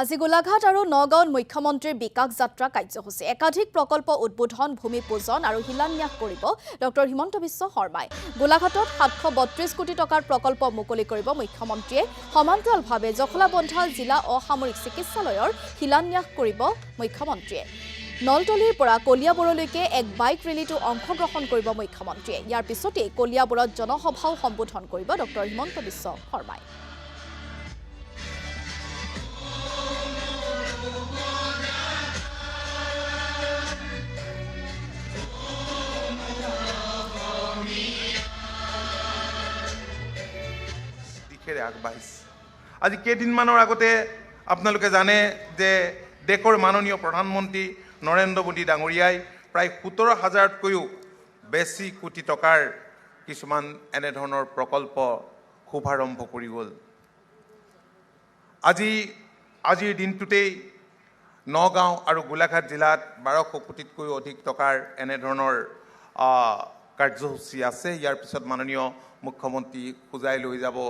আজি গোলাঘাট আৰু নগাঁৱত মুখ্যমন্ত্ৰীৰ বিকাশ যাত্ৰা কাৰ্যসূচী। একাধিক প্ৰকল্প উদ্বোধন ভূমি পূজন আৰু শিলান্যাস কৰিব ডক্টৰ হিমন্ত বিশ্ব শৰ্মাই। গোলাঘাটত সাতশ বত্ৰিছ কোটি টকাৰ প্ৰকল্প মুকলি কৰিব মুখ্যমন্ত্ৰীয়ে। সমান্তৰালভাৱে জখলাবন্ধাল জিলা অসামৰিক চিকিৎসালয়ৰ শিলান্যাস কৰিব মুখ্যমন্ত্ৰীয়ে। নলতলিৰ পৰা কলিয়াবৰলৈকে এক বাইক ৰেলীতো অংশগ্ৰহণ কৰিব মুখ্যমন্ত্ৰীয়ে। ইয়াৰ পিছতেই কলিয়াবৰত জনসভাও সম্বোধন কৰিব ডক্টৰ হিমন্ত বিশ্ব শৰ্মাই। দিশেৰে আগবাঢ়িছে। আজি কেইদিনমানৰ আগতে আপোনালোকে জানে যে দেশৰ মাননীয় প্ৰধানমন্ত্ৰী নৰেন্দ্ৰ মোদী ডাঙৰীয়াই প্ৰায় সোতৰ হাজাৰতকৈও বেছি কোটি টকাৰ কিছুমান এনেধৰণৰ প্ৰকল্প শুভাৰম্ভ কৰি গ'ল। আজি আজিৰ দিনটোতেই নগাঁও আৰু গোলাঘাট জিলাত বাৰশ কোটিতকৈও অধিক টকাৰ এনেধৰণৰ কাৰ্যসূচী আছে। ইয়াৰ পিছত মাননীয় মুখ্যমন্ত্ৰী সোজাই লৈ যাব